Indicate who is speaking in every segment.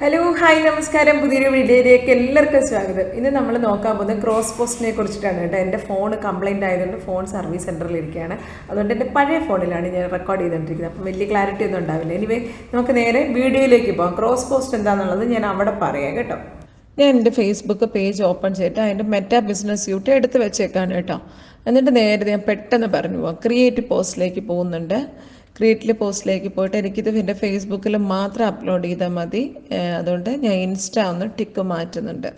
Speaker 1: hello hi നമസ്കാരം പുതിയൊരു വീഡിയോയിലേക്ക് എല്ലാവർക്കും സ്വാഗതം ഇന്ന് നമ്മൾ നോക്കാൻ പോകുന്നത് ക്രോസ് പോസ്റ്റിനെ കുറിച്ചിട്ടാണ് കേട്ടോ എൻ്റെ ഫോൺ കംപ്ലൈൻറ്റ് ആയതുകൊണ്ട് ഫോൺ സർവീസ് സെൻറ്ററിൽ ഇരിക്കുകയാണ് അതുകൊണ്ട് എൻ്റെ പഴയ ഫോണിലാണ് ഞാൻ റെക്കോർഡ് ചെയ്തുകൊണ്ടിരിക്കുന്നത് അപ്പം വലിയ ക്ലാരിറ്റി ഒന്നും ഉണ്ടാവില്ല എനിവേ നമുക്ക് നേരെ വീഡിയോയിലേക്ക് പോകാം ക്രോസ് പോസ്റ്റ് എന്താണെന്നുള്ളത് ഞാൻ അവിടെ പറയാം കേട്ടോ ഞാൻ എൻ്റെ ഫേസ്ബുക്ക് പേജ് ഓപ്പൺ ചെയ്തിട്ട് അതിൻ്റെ മെറ്റ ബിസിനസ് സ്യൂട്ട് എടുത്ത് വെച്ചേക്കാണ് കേട്ടോ എന്നിട്ട് നേരെ ഞാൻ പെട്ടെന്ന് പറഞ്ഞു പോവാം ക്രിയേറ്റീവ് പോസ്റ്റിലേക്ക് പോകുന്നുണ്ട് ക്രിയേറ്റിലെ പോസ്റ്റിലേക്ക് പോയിട്ട് എനിക്കിത് എൻ്റെ ഫേസ്ബുക്കിൽ മാത്രം അപ്ലോഡ് ചെയ്താൽ മതി അതുകൊണ്ട് ഞാൻ ഇൻസ്റ്റ ഒന്ന് ടിക്ക് മാറ്റുന്നുണ്ട്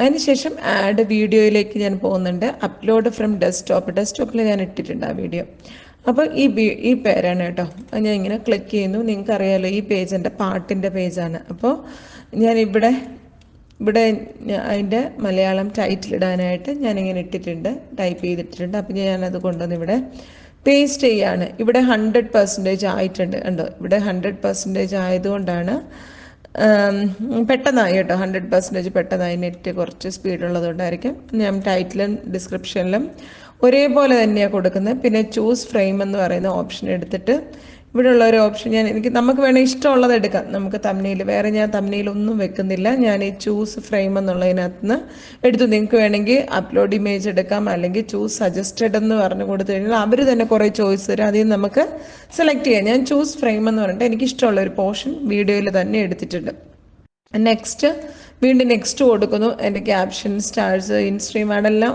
Speaker 1: അതിനുശേഷം ആഡ് വീഡിയോയിലേക്ക് ഞാൻ പോകുന്നുണ്ട് അപ്ലോഡ് ഫ്രം ഡെസ്ക്ടോപ്പ് ഡെസ്ക്ടോപ്പിൽ ഞാൻ ഇട്ടിട്ടുണ്ട് ആ വീഡിയോ അപ്പോൾ ഈ ഈ പേരാണ് കേട്ടോ ഞാൻ ഇങ്ങനെ ക്ലിക്ക് ചെയ്യുന്നു നിങ്ങൾക്ക് അറിയാലോ ഈ പേജ് എൻ്റെ പാട്ടിൻ്റെ പേജാണ് അപ്പോൾ ഞാൻ ഇവിടെ ഇവിടെ അതിൻ്റെ മലയാളം ടൈറ്റിൽ ഇടാനായിട്ട് ഞാനിങ്ങനെ ഇട്ടിട്ടുണ്ട് ടൈപ്പ് ചെയ്തിട്ടുണ്ട് അപ്പോൾ ഞാനത് കൊണ്ടുവന്ന് ഇവിടെ പേസ്റ്റ് ചെയ്യാണ് ഇവിടെ ഹൺഡ്രഡ് പെർസെൻറ്റേജ് ആയിട്ടുണ്ട് കണ്ടോ ഇവിടെ ഹൺഡ്രഡ് പെർസെൻറ്റേജ് ആയതുകൊണ്ടാണ് പെട്ടെന്നായി കേട്ടോ ഹൺഡ്രഡ് പെർസെൻറ്റേജ് പെട്ടെന്നായി നെറ്റ് കുറച്ച് സ്പീഡുള്ളതുകൊണ്ടായിരിക്കും ഞാൻ ടൈറ്റിലും ഡിസ്ക്രിപ്ഷനിലും ഒരേപോലെ തന്നെയാണ് കൊടുക്കുന്നത് പിന്നെ ചൂസ് ഫ്രെയിം എന്ന് പറയുന്ന ഓപ്ഷൻ എടുത്തിട്ട് ഇവിടെ ഉള്ള ഒരു ഓപ്ഷൻ ഞാൻ എനിക്ക് നമുക്ക് വേണമെങ്കിൽ ഇഷ്ടമുള്ളത് എടുക്കാം നമുക്ക് തമ്മിൽ വേറെ ഞാൻ തമ്മിയിലൊന്നും വെക്കുന്നില്ല ഞാൻ ഈ ചൂസ് ഫ്രെയിം എന്നുള്ളതിനകത്ത് നിന്ന് എടുത്തു നിങ്ങൾക്ക് വേണമെങ്കിൽ അപ്ലോഡ് ഇമേജ് എടുക്കാം അല്ലെങ്കിൽ ചൂസ് സജസ്റ്റഡ് എന്ന് പറഞ്ഞു കൊടുത്തു കഴിഞ്ഞാൽ അവർ തന്നെ കുറേ ചോയ്സ് തരും അതിൽ നമുക്ക് സെലക്ട് ചെയ്യാം ഞാൻ ചൂസ് ഫ്രെയിം എന്ന് പറഞ്ഞിട്ട് എനിക്ക് ഇഷ്ടമുള്ള ഒരു പോർഷൻ വീഡിയോയിൽ തന്നെ എടുത്തിട്ടുണ്ട് നെക്സ്റ്റ് വീണ്ടും നെക്സ്റ്റ് കൊടുക്കുന്നു എൻ്റെ ക്യാപ്ഷൻ സ്റ്റാർസ് ഇൻസ്ട്രീം അതെല്ലാം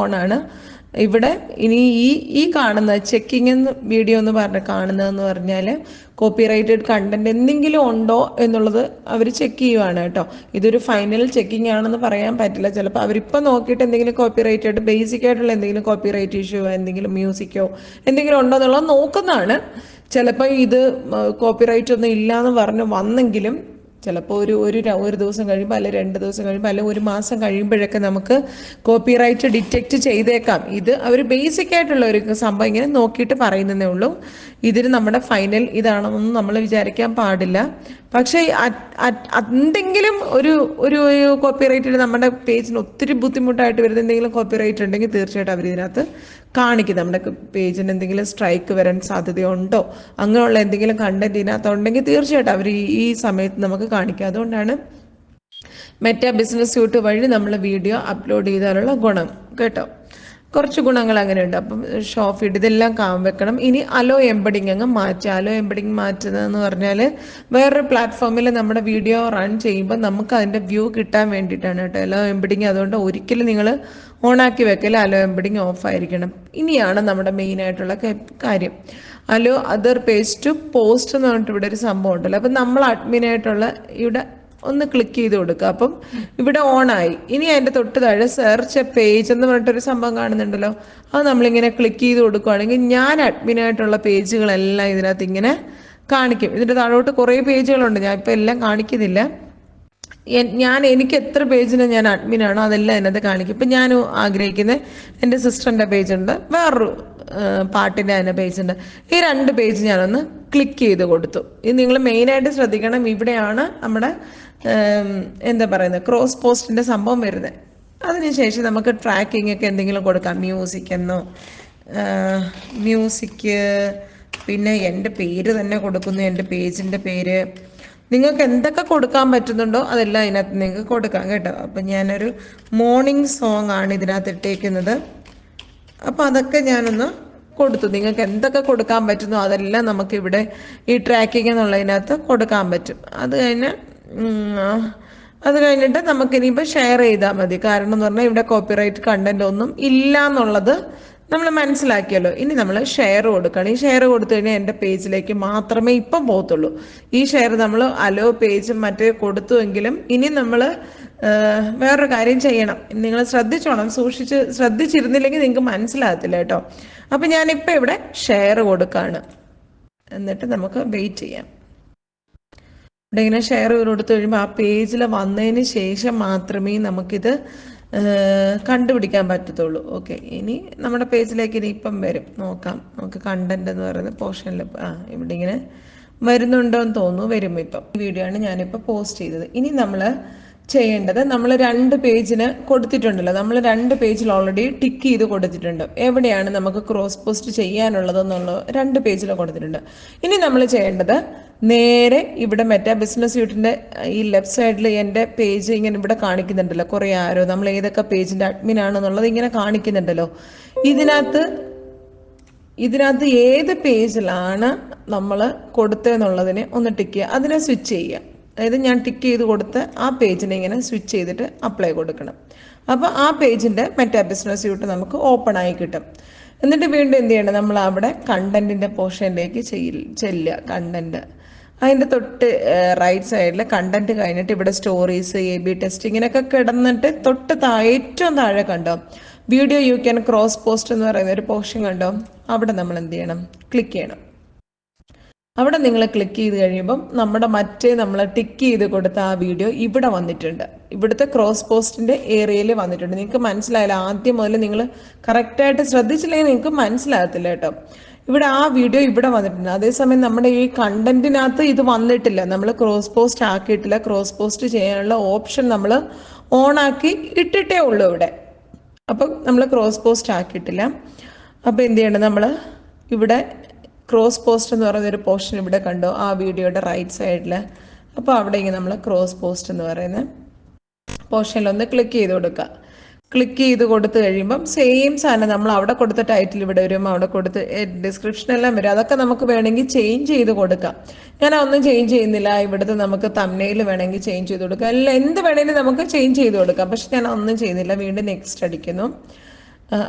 Speaker 1: ഓൺ ആണ് ഇവിടെ ഇനി ഈ ഈ കാണുന്ന ചെക്കിംഗ് എന്ന് വീഡിയോ എന്ന് പറഞ്ഞ കാണുന്നതെന്ന് പറഞ്ഞാൽ കോപ്പിറൈറ്റഡ് കണ്ടന്റ് എന്തെങ്കിലും ഉണ്ടോ എന്നുള്ളത് അവർ ചെക്ക് ചെയ്യുവാണ് കേട്ടോ ഇതൊരു ഫൈനൽ ചെക്കിംഗ് ആണെന്ന് പറയാൻ പറ്റില്ല ചിലപ്പോൾ അവരിപ്പോൾ നോക്കിയിട്ട് എന്തെങ്കിലും കോപ്പിറൈറ്റഡ് ബേസിക് ആയിട്ടുള്ള എന്തെങ്കിലും കോപ്പിറൈറ്റ് ഇഷ്യൂ എന്തെങ്കിലും മ്യൂസിക്കോ എന്തെങ്കിലും ഉണ്ടോ എന്നുള്ളത് നോക്കുന്നതാണ് ചിലപ്പോൾ ഇത് കോപ്പിറൈറ്റ് ഒന്നും ഇല്ല എന്ന് പറഞ്ഞ് വന്നെങ്കിലും ചിലപ്പോൾ ഒരു ഒരു ഒരു ദിവസം കഴിയുമ്പോൾ അല്ലെങ്കിൽ രണ്ട് ദിവസം കഴിയുമ്പോൾ അല്ലെങ്കിൽ ഒരു മാസം കഴിയുമ്പോഴൊക്കെ നമുക്ക് കോപ്പി റൈറ്റ് ഡിറ്റക്റ്റ് ചെയ്തേക്കാം ഇത് അവർ ബേസിക്കായിട്ടുള്ള ഒരു സംഭവം ഇങ്ങനെ നോക്കിയിട്ട് പറയുന്നതേ ഉള്ളൂ ഇതിന് നമ്മുടെ ഫൈനൽ ഇതാണെന്നൊന്നും നമ്മൾ വിചാരിക്കാൻ പാടില്ല പക്ഷേ എന്തെങ്കിലും ഒരു ഒരു കോപ്പിറൈറ്റിൽ നമ്മുടെ പേജിന് ഒത്തിരി ബുദ്ധിമുട്ടായിട്ട് വരുന്ന എന്തെങ്കിലും കോപ്പിറൈറ്റ് ഉണ്ടെങ്കിൽ തീർച്ചയായിട്ടും അവർ ഇതിനകത്ത് കാണിക്കും നമ്മുടെ പേജിന് എന്തെങ്കിലും സ്ട്രൈക്ക് വരാൻ സാധ്യതയുണ്ടോ അങ്ങനെയുള്ള എന്തെങ്കിലും കണ്ടന്റ് ഇതിനകത്ത് ഉണ്ടെങ്കിൽ തീർച്ചയായിട്ടും അവർ ഈ സമയത്ത് നമുക്ക് കാണിക്കുക അതുകൊണ്ടാണ് മെറ്റ ബിസിനസ് സ്യൂട്ട് വഴി നമ്മൾ വീഡിയോ അപ്ലോഡ് ചെയ്താലുള്ള ഗുണം കേട്ടോ കുറച്ച് ഗുണങ്ങൾ അങ്ങനെ ഉണ്ട് അപ്പം ഷോഫിഡ് ഇതെല്ലാം കാം വെക്കണം ഇനി അലോ എംബഡിങ് അങ്ങ് മാറ്റുക അലോ എംബഡിങ് മാറ്റുന്നതെന്ന് പറഞ്ഞാൽ വേറൊരു പ്ലാറ്റ്ഫോമിൽ നമ്മുടെ വീഡിയോ റൺ ചെയ്യുമ്പോൾ നമുക്ക് അതിൻ്റെ വ്യൂ കിട്ടാൻ വേണ്ടിയിട്ടാണ് കേട്ടോ അലോ എംബഡിങ് അതുകൊണ്ട് ഒരിക്കലും നിങ്ങൾ ഓണാക്കി വെക്കൽ അലോ എംബഡിങ് ഓഫ് ആയിരിക്കണം ഇനിയാണ് നമ്മുടെ മെയിനായിട്ടുള്ള കാര്യം allow other paste to post എന്ന് പറഞ്ഞിട്ട് ഇവിടെ ഒരു സംഭവം ഉണ്ടല്ലോ അപ്പം നമ്മൾ അഡ്മിനായിട്ടുള്ള ഇവിടെ ഒന്ന് ക്ലിക്ക് ചെയ്ത് കൊടുക്കുക അപ്പം ഇവിടെ ഓണായി ഇനി അതിൻ്റെ തൊട്ട് താഴെ സെർച്ച് എ പേജ് എന്ന് പറഞ്ഞിട്ടൊരു സംഭവം കാണുന്നുണ്ടല്ലോ അത് നമ്മളിങ്ങനെ ക്ലിക്ക് ചെയ്ത് കൊടുക്കുകയാണെങ്കിൽ ഞാൻ അഡ്മിൻ ആയിട്ടുള്ള പേജുകളെല്ലാം ഇതിനകത്ത് ഇങ്ങനെ കാണിക്കും ഇതിൻ്റെ താഴോട്ട് കുറേ പേജുകളുണ്ട് ഞാൻ ഇപ്പോൾ എല്ലാം കാണിക്കുന്നില്ല ഞാൻ എനിക്ക് എത്ര പേജിന് ഞാൻ അഡ്മിൻ ആണോ അതെല്ലാം അതിനകത്ത് കാണിക്കും ഇപ്പം ഞാൻ ആഗ്രഹിക്കുന്ന എൻ്റെ സിസ്റ്ററിൻ്റെ പേജുണ്ട് വേറൊരു പാട്ടിൻ്റെ അതിൻ്റെ പേജുണ്ട് ഈ രണ്ട് പേജ് ഞാനൊന്ന് ക്ലിക്ക് ചെയ്ത് കൊടുത്തു ഇത് നിങ്ങൾ മെയിനായിട്ട് ശ്രദ്ധിക്കണം ഇവിടെയാണ് നമ്മുടെ എന്താ പറയുന്നത് ക്രോസ് പോസ്റ്റിൻ്റെ സംഭവം വരുന്നത് അതിനുശേഷം നമുക്ക് ട്രാക്കിംഗ് ഒക്കെ എന്തെങ്കിലും കൊടുക്കാം മ്യൂസിക് എന്നോ മ്യൂസിക് പിന്നെ എൻ്റെ പേര് തന്നെ കൊടുക്കുന്നു എൻ്റെ പേജിൻ്റെ പേര് നിങ്ങൾക്ക് എന്തൊക്കെ കൊടുക്കാൻ പറ്റുന്നുണ്ടോ അതെല്ലാം അതിനകത്ത് നിങ്ങൾക്ക് കൊടുക്കാം കേട്ടോ അപ്പം ഞാനൊരു മോർണിംഗ് സോങ് ആണ് ഇതിനകത്ത് ഇട്ടേക്കുന്നത് അപ്പോൾ അതൊക്കെ ഞാനൊന്ന് കൊടുത്തു നിങ്ങൾക്ക് എന്തൊക്കെ കൊടുക്കാൻ പറ്റുന്നോ അതെല്ലാം നമുക്കിവിടെ ഈ ട്രാക്കിംഗ് എന്നുള്ളതിനകത്ത് കൊടുക്കാൻ പറ്റും അത് കഴിഞ്ഞ് അത് കഴിഞ്ഞിട്ട് നമുക്ക് ഇനിയിപ്പോൾ ഷെയർ ചെയ്താൽ മതി കാരണം എന്ന് പറഞ്ഞാൽ ഇവിടെ കോപ്പിറൈറ്റ് കണ്ടന്റ് ഒന്നും ഇല്ല എന്നുള്ളത് നമ്മൾ മനസ്സിലാക്കിയല്ലോ ഇനി നമ്മൾ ഷെയർ കൊടുക്കണം ഈ ഷെയർ കൊടുത്തു കഴിഞ്ഞാൽ എൻ്റെ പേജിലേക്ക് മാത്രമേ ഇപ്പം പോകത്തുള്ളൂ ഈ ഷെയർ നമ്മൾ അലോ പേജ് മറ്റേ കൊടുത്തുവെങ്കിലും ഇനി നമ്മൾ വേറൊരു കാര്യം ചെയ്യണം നിങ്ങൾ ശ്രദ്ധിച്ചോണം സൂക്ഷിച്ച് ശ്രദ്ധിച്ചിരുന്നില്ലെങ്കിൽ നിങ്ങൾക്ക് മനസ്സിലാകത്തില്ല കേട്ടോ അപ്പം ഞാനിപ്പോൾ ഇവിടെ ഷെയർ കൊടുക്കുകയാണ് എന്നിട്ട് നമുക്ക് വെയിറ്റ് ചെയ്യാം ഇവിടെ ഇങ്ങനെ ഷെയർ കൊടുത്തു കഴിയുമ്പോൾ ആ പേജിൽ വന്നതിന് ശേഷം മാത്രമേ നമുക്കിത് കണ്ടുപിടിക്കാൻ പറ്റത്തുള്ളൂ ഓക്കെ ഇനി നമ്മുടെ പേജിലേക്ക് ഇനി ഇപ്പം വരും നോക്കാം നമുക്ക് കണ്ടന്റ് എന്ന് പറയുന്നത് പോർഷനിൽ ആ ഇവിടെ ഇങ്ങനെ വരുന്നുണ്ടോ എന്ന് തോന്നുന്നു വരും ഇപ്പം ഈ വീഡിയോ ആണ് ഞാനിപ്പോൾ പോസ്റ്റ് ചെയ്തത് ഇനി നമ്മൾ ചെയ്യേണ്ടത് നമ്മൾ രണ്ട് പേജിന് കൊടുത്തിട്ടുണ്ടല്ലോ നമ്മൾ രണ്ട് പേജിൽ ഓൾറെഡി ടിക്ക് ചെയ്ത് കൊടുത്തിട്ടുണ്ട് എവിടെയാണ് നമുക്ക് ക്രോസ് പോസ്റ്റ് ചെയ്യാനുള്ളതെന്നുള്ളത് രണ്ട് പേജിൽ കൊടുത്തിട്ടുണ്ട് ഇനി നമ്മൾ ചെയ്യേണ്ടത് നേരെ ഇവിടെ മെറ്റാ ബിസിനസ് യൂട്ടിൻ്റെ ഈ ലെഫ്റ്റ് സൈഡിൽ എൻ്റെ പേജ് ഇങ്ങനെ ഇവിടെ കാണിക്കുന്നുണ്ടല്ലോ കുറേ ആരോ നമ്മൾ ഏതൊക്കെ പേജിൻ്റെ അഡ്മിൻ ആണെന്നുള്ളത് ഇങ്ങനെ കാണിക്കുന്നുണ്ടല്ലോ ഇതിനകത്ത് ഇതിനകത്ത് ഏത് പേജിലാണ് നമ്മൾ കൊടുത്തതെന്നുള്ളതിനെ ഒന്ന് ടിക്ക് ചെയ്യുക അതിനെ സ്വിച്ച് ചെയ്യുക അതായത് ഞാൻ ടിക്ക് ചെയ്ത് കൊടുത്ത് ആ പേജിനെ ഇങ്ങനെ സ്വിച്ച് ചെയ്തിട്ട് അപ്ലൈ കൊടുക്കണം അപ്പോൾ ആ പേജിൻ്റെ മെറ്റാ ബിസിനസ് യൂട്ട് നമുക്ക് ഓപ്പൺ ആയി കിട്ടും എന്നിട്ട് വീണ്ടും എന്ത് ചെയ്യണം നമ്മൾ അവിടെ കണ്ടന്റിൻ്റെ പോർഷനിലേക്ക് ചെല്ലുക കണ്ടന്റ് അതിൻ്റെ തൊട്ട് റൈറ്റ് സൈഡിൽ കണ്ടന്റ് കഴിഞ്ഞിട്ട് ഇവിടെ സ്റ്റോറീസ് എ ബി ഇങ്ങനെയൊക്കെ കിടന്നിട്ട് തൊട്ട് താഴെ ഏറ്റവും താഴെ കണ്ടോ video you can cross post എന്ന് പറയുന്ന ഒരു പോർഷൻ കണ്ടോ അവിടെ നമ്മൾ എന്ത് ചെയ്യണം ക്ലിക്ക് ചെയ്യണം അവിടെ നിങ്ങൾ ക്ലിക്ക് ചെയ്ത് കഴിയുമ്പം നമ്മുടെ മറ്റേ നമ്മൾ ടിക്ക് ചെയ്ത് കൊടുത്ത ആ വീഡിയോ ഇവിടെ വന്നിട്ടുണ്ട് ഇവിടുത്തെ ക്രോസ് പോസ്റ്റിന്റെ ഏരിയയിൽ വന്നിട്ടുണ്ട് നിങ്ങൾക്ക് മനസ്സിലായില്ല ആദ്യം മുതൽ നിങ്ങൾ കറക്റ്റായിട്ട് ശ്രദ്ധിച്ചില്ലെങ്കിൽ നിങ്ങൾക്ക് മനസ്സിലാകത്തില്ല കേട്ടോ ഇവിടെ ആ വീഡിയോ ഇവിടെ വന്നിട്ടുണ്ട് അതേസമയം നമ്മുടെ ഈ കണ്ടന്റിനകത്ത് ഇത് വന്നിട്ടില്ല നമ്മൾ ക്രോസ് പോസ്റ്റ് ആക്കിയിട്ടില്ല ക്രോസ് പോസ്റ്റ് ചെയ്യാനുള്ള ഓപ്ഷൻ നമ്മൾ ഓൺ ആക്കി ഇട്ടിട്ടേ ഉള്ളൂ ഇവിടെ അപ്പം നമ്മൾ ക്രോസ് പോസ്റ്റ് ആക്കിയിട്ടില്ല അപ്പം എന്ത് ചെയ്യണം നമ്മൾ ഇവിടെ ക്രോസ് പോസ്റ്റ് എന്ന് പറയുന്ന ഒരു പോർഷൻ ഇവിടെ കണ്ടോ ആ വീഡിയോയുടെ റൈറ്റ് സൈഡിൽ അപ്പോൾ അവിടേക്ക് നമ്മൾ ക്രോസ് പോസ്റ്റ് എന്ന് പറയുന്ന പോർഷനിലൊന്ന് ക്ലിക്ക് ചെയ്ത് കൊടുക്കുക ക്ലിക്ക് ചെയ്ത് കൊടുത്തു കഴിയുമ്പം സെയിം സാധനം നമ്മൾ അവിടെ കൊടുത്ത ടൈറ്റിൽ ഇവിടെ വരും അവിടെ കൊടുത്ത് ഡിസ്ക്രിപ്ഷൻ എല്ലാം വരും അതൊക്കെ നമുക്ക് വേണമെങ്കിൽ ചേഞ്ച് ചെയ്ത് കൊടുക്കാം ഞാൻ ഒന്നും ചേഞ്ച് ചെയ്യുന്നില്ല ഇവിടുത്തെ നമുക്ക് തമ്മയിൽ വേണമെങ്കിൽ ചേഞ്ച് ചെയ്ത് കൊടുക്കാം അല്ല എന്ത് വേണമെങ്കിലും നമുക്ക് ചേഞ്ച് ചെയ്ത് കൊടുക്കാം പക്ഷെ ഞാൻ ഒന്നും ചെയ്യുന്നില്ല വീണ്ടും നെക്സ്റ്റ് അടിക്കുന്നു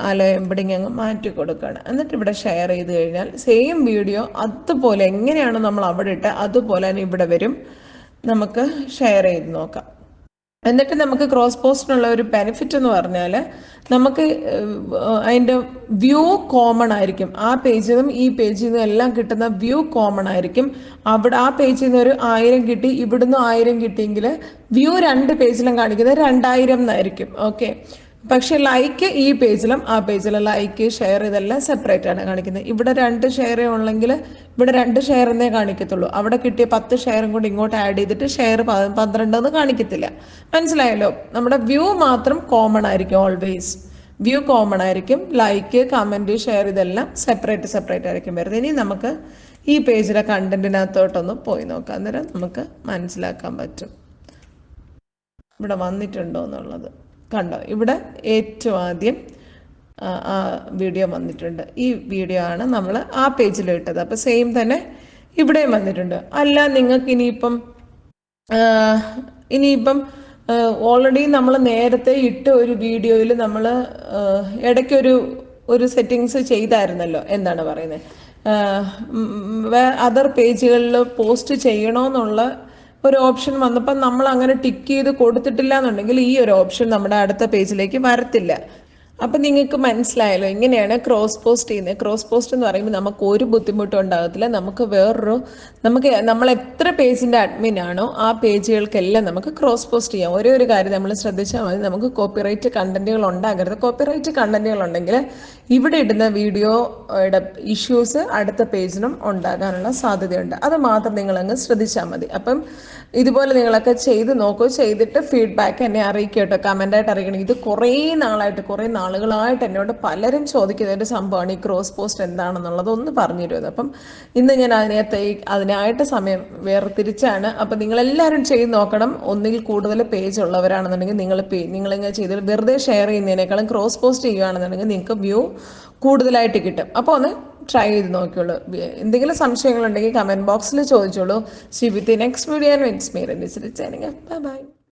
Speaker 1: അലോയം പിടിങ്ങി അങ്ങ് മാറ്റി കൊടുക്കുകയാണ് എന്നിട്ട് ഇവിടെ ഷെയർ ചെയ്ത് കഴിഞ്ഞാൽ സെയിം വീഡിയോ അതുപോലെ എങ്ങനെയാണ് നമ്മൾ അവിടെ ഇട്ട് അതുപോലെ തന്നെ ഇവിടെ വരും നമുക്ക് ഷെയർ ചെയ്ത് നോക്കാം എന്നിട്ട് നമുക്ക് ക്രോസ് പോസ്റ്റിനുള്ള ഒരു ബെനിഫിറ്റ് എന്ന് പറഞ്ഞാൽ നമുക്ക് അതിൻ്റെ വ്യൂ കോമൺ ആയിരിക്കും ആ പേജിൽ നിന്നും ഈ പേജിൽ നിന്നും എല്ലാം കിട്ടുന്ന വ്യൂ കോമൺ ആയിരിക്കും അവിടെ ആ പേജിൽ നിന്ന് ഒരു ആയിരം കിട്ടി ഇവിടുന്ന് ആയിരം കിട്ടിയെങ്കിൽ വ്യൂ രണ്ട് പേജിലും കാണിക്കുന്നത് രണ്ടായിരം എന്നായിരിക്കും ഓക്കെ പക്ഷെ ലൈക്ക് ഈ പേജിലും ആ പേജിലും ലൈക്ക് ഷെയർ ഇതെല്ലാം സെപ്പറേറ്റ് ആണ് കാണിക്കുന്നത് ഇവിടെ രണ്ട് ഷെയർ ഉള്ളെങ്കിൽ ഇവിടെ രണ്ട് ഷെയർ എന്നേ കാണിക്കത്തുള്ളൂ അവിടെ കിട്ടിയ പത്ത് ഷെയറും കൂടി ഇങ്ങോട്ട് ആഡ് ചെയ്തിട്ട് ഷെയർ പന്ത്രണ്ടെന്ന് കാണിക്കത്തില്ല മനസ്സിലായല്ലോ നമ്മുടെ വ്യൂ മാത്രം കോമൺ ആയിരിക്കും ഓൾവേസ് വ്യൂ കോമൺ ആയിരിക്കും ലൈക്ക് കമൻറ്റ് ഷെയർ ഇതെല്ലാം സെപ്പറേറ്റ് സെപ്പറേറ്റ് ആയിരിക്കും വരുന്നത് ഇനി നമുക്ക് ഈ പേജിലെ കണ്ടന്റിനകത്തോട്ടൊന്ന് പോയി നോക്കാം അന്നേരം നമുക്ക് മനസ്സിലാക്കാൻ പറ്റും ഇവിടെ വന്നിട്ടുണ്ടോ എന്നുള്ളത് കണ്ടോ ഇവിടെ ഏറ്റവും ആദ്യം ആ വീഡിയോ വന്നിട്ടുണ്ട് ഈ വീഡിയോ ആണ് നമ്മൾ ആ പേജിൽ ഇട്ടത് അപ്പം സെയിം തന്നെ ഇവിടെയും വന്നിട്ടുണ്ട് അല്ല നിങ്ങൾക്ക് ഇനിയിപ്പം ഇനിയിപ്പം ഓൾറെഡി നമ്മൾ നേരത്തെ ഇട്ട ഒരു വീഡിയോയിൽ നമ്മൾ ഇടയ്ക്കൊരു ഒരു സെറ്റിങ്സ് ചെയ്തായിരുന്നല്ലോ എന്താണ് പറയുന്നത് അതർ പേജുകളിൽ പോസ്റ്റ് ചെയ്യണമെന്നുള്ള ഒരു ഓപ്ഷൻ വന്നപ്പോൾ നമ്മൾ അങ്ങനെ ടിക്ക് ചെയ്ത് കൊടുത്തിട്ടില്ല എന്നുണ്ടെങ്കിൽ ഈ ഒരു ഓപ്ഷൻ നമ്മുടെ അടുത്ത പേജിലേക്ക് വരത്തില്ല അപ്പൊ നിങ്ങൾക്ക് മനസ്സിലായല്ലോ ഇങ്ങനെയാണ് ക്രോസ് പോസ്റ്റ് ചെയ്യുന്നത് ക്രോസ് പോസ്റ്റ് എന്ന് പറയുമ്പോൾ നമുക്ക് ഒരു ബുദ്ധിമുട്ടും ഉണ്ടാകത്തില്ല നമുക്ക് വേറൊരു നമുക്ക് നമ്മൾ എത്ര പേജിന്റെ അഡ്മിൻ ആണോ ആ പേജുകൾക്കെല്ലാം നമുക്ക് ക്രോസ് പോസ്റ്റ് ചെയ്യാം ഒരേ ഒരു കാര്യം നമ്മൾ ശ്രദ്ധിച്ചാൽ മതി നമുക്ക് കോപ്പിറൈറ്റ് കണ്ടന്റുകൾ ഉണ്ടാകരുത് കോപ്പിറൈറ്റ് കണ്ടന്റുകൾ ഉണ്ടെങ്കിൽ ഇവിടെ ഇടുന്ന വീഡിയോയുടെ ഇഷ്യൂസ് അടുത്ത പേജിനും ഉണ്ടാകാനുള്ള സാധ്യതയുണ്ട് അത് മാത്രം നിങ്ങൾ അങ്ങ് ശ്രദ്ധിച്ചാൽ മതി അപ്പം ഇതുപോലെ നിങ്ങളൊക്കെ ചെയ്ത് നോക്കൂ ചെയ്തിട്ട് ഫീഡ്ബാക്ക് എന്നെ അറിയിക്കട്ടോ കമൻ്റായിട്ട് അറിയിക്കണം ഇത് കുറേ നാളായിട്ട് കുറേ നാൾ ആളുകളായിട്ട് എന്നോട് പലരും ചോദിക്കുന്ന ഒരു സംഭവമാണ് ഈ ക്രോസ് പോസ്റ്റ് എന്താണെന്നുള്ളത് ഒന്ന് പറഞ്ഞു തരുമത് അപ്പം ഇന്ന് ഞാൻ അതിനകത്ത് അതിനായിട്ട് സമയം വേർതിരിച്ചാണ് അപ്പം നിങ്ങളെല്ലാവരും ചെയ്ത് നോക്കണം ഒന്നിൽ കൂടുതൽ പേജ് ഉള്ളവരാണെന്നുണ്ടെങ്കിൽ നിങ്ങൾ നിങ്ങളിങ്ങനെ ചെയ്ത് വെറുതെ ഷെയർ ചെയ്യുന്നതിനേക്കാളും ക്രോസ് പോസ്റ്റ് ചെയ്യുകയാണെന്നുണ്ടെങ്കിൽ നിങ്ങൾക്ക് വ്യൂ കൂടുതലായിട്ട് കിട്ടും അപ്പോൾ ഒന്ന് ട്രൈ ചെയ്ത് നോക്കിയുള്ളൂ എന്തെങ്കിലും സംശയങ്ങളുണ്ടെങ്കിൽ കമൻറ്റ് ബോക്സിൽ ചോദിച്ചോളൂ see with next video and it's me റെൻഡിസ് ബൈ ബൈ